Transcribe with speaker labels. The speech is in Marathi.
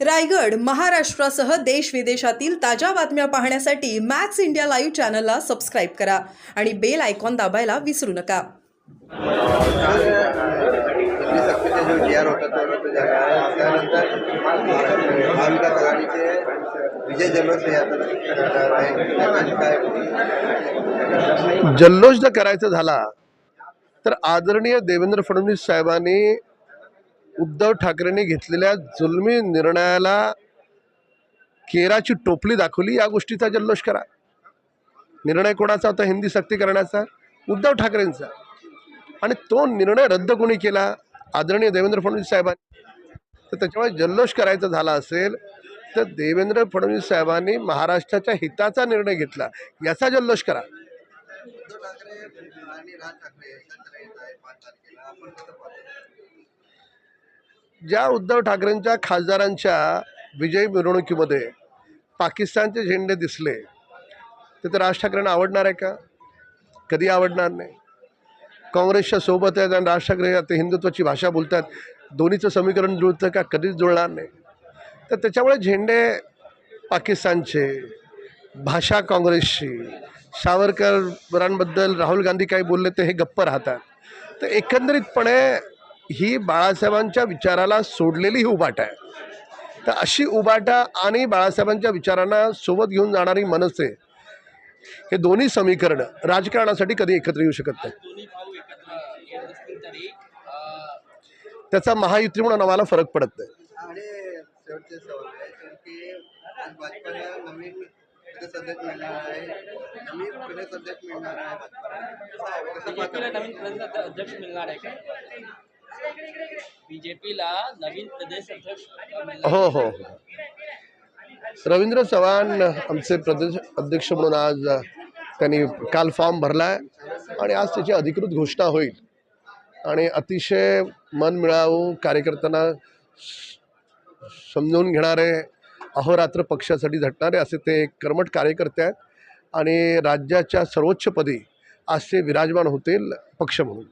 Speaker 1: रायगड महाराष्ट्रासह देश विदेशातील ताज्या बातम्या पाहण्यासाठी मॅक्स इंडिया लाईव्ह चॅनलला सबस्क्राईब करा आणि बेल आयकॉन दाबायला विसरू नका.
Speaker 2: झाला जल्लोष
Speaker 3: जल्लोष जर करायचा झाला तर आदरणीय देवेंद्र फडणवीस साहेबांनी उद्धव ठाकरेंनी घेतलेल्या जुलमी निर्णयाला केराची टोपली दाखवली या गोष्टीचा जल्लोष करा. निर्णय कोणाचा होता? हिंदी सक्ती करण्याचा. उद्धव ठाकरेंचा. आणि तो निर्णय रद्द कोणी केला? आदरणीय देवेंद्र फडणवीस साहेबांनी. तर त्याच्यामुळे जल्लोष करायचा झाला असेल तर देवेंद्र फडणवीस साहेबांनी महाराष्ट्राच्या हिताचा निर्णय घेतला. याचा जल्लोष करा.
Speaker 2: उद्धव ठाकरे आणि राज ठाकरे एकत्र येत आहे पाच तारखेला आपण कसं पाहतो
Speaker 3: ज्या उद्धव ठाकरेंच्या खासदारांच्या विजयी मिरवणुकीमध्ये पाकिस्तानचे झेंडे दिसले ते तर राज ठाकरेंना आवडणार आहे का? कधी आवडणार नाही? काँग्रेसच्या सोबत आहेत आणि राज ठाकरे आता हिंदुत्वाची भाषा बोलतात. दोन्हीचं समीकरण जुळतं का? कधीच जुळणार नाही. तर त्याच्यामुळे झेंडे पाकिस्तानचे भाषा काँग्रेसची सावरकरांबद्दल राहुल गांधी काही बोलले ते हे गप्प राहतात. तर एकंदरीतपणे ही बाळासाहेबांच्या विचाराला सोडलेली ही उभाट आहे. तर अशी उभाटा आणि बाळासाहेबांच्या विचारांना सोबत घेऊन जाणारी मनसे हे दोन्ही समीकरणं राजकारणासाठी कधी एकत्र येऊ शकत नाही
Speaker 4: दोन्ही भाऊ एकत्र येत असतील तरी अं,
Speaker 3: त्याचा महायुती म्हणून आम्हाला फरक पडत नाही.
Speaker 2: आणि शेवटचे सवाल आहे की आज भाजपाला. नवीन प्रदेश अध्यक्ष मिळणार आहे
Speaker 4: बीजेपीला नवीन प्रदेश अध्यक्ष
Speaker 3: हो हो हो. रवींद्र चव्हाण आमचे प्रदेश अध्यक्ष म्हणून आज त्यांनी काल फॉर्म भरला आहे आणि आज त्याची अधिकृत घोषणा होईल. आणि अतिशय मन मिळावू कार्यकर्त्यांना समजून घेणारे अहोरात्र पक्षासाठी झटणारे असे ते एक कर्मठ कार्यकर्ते आहेत आणि राज्याच्या सर्वोच्चपदी आज ते विराजमान होतील पक्ष म्हणून.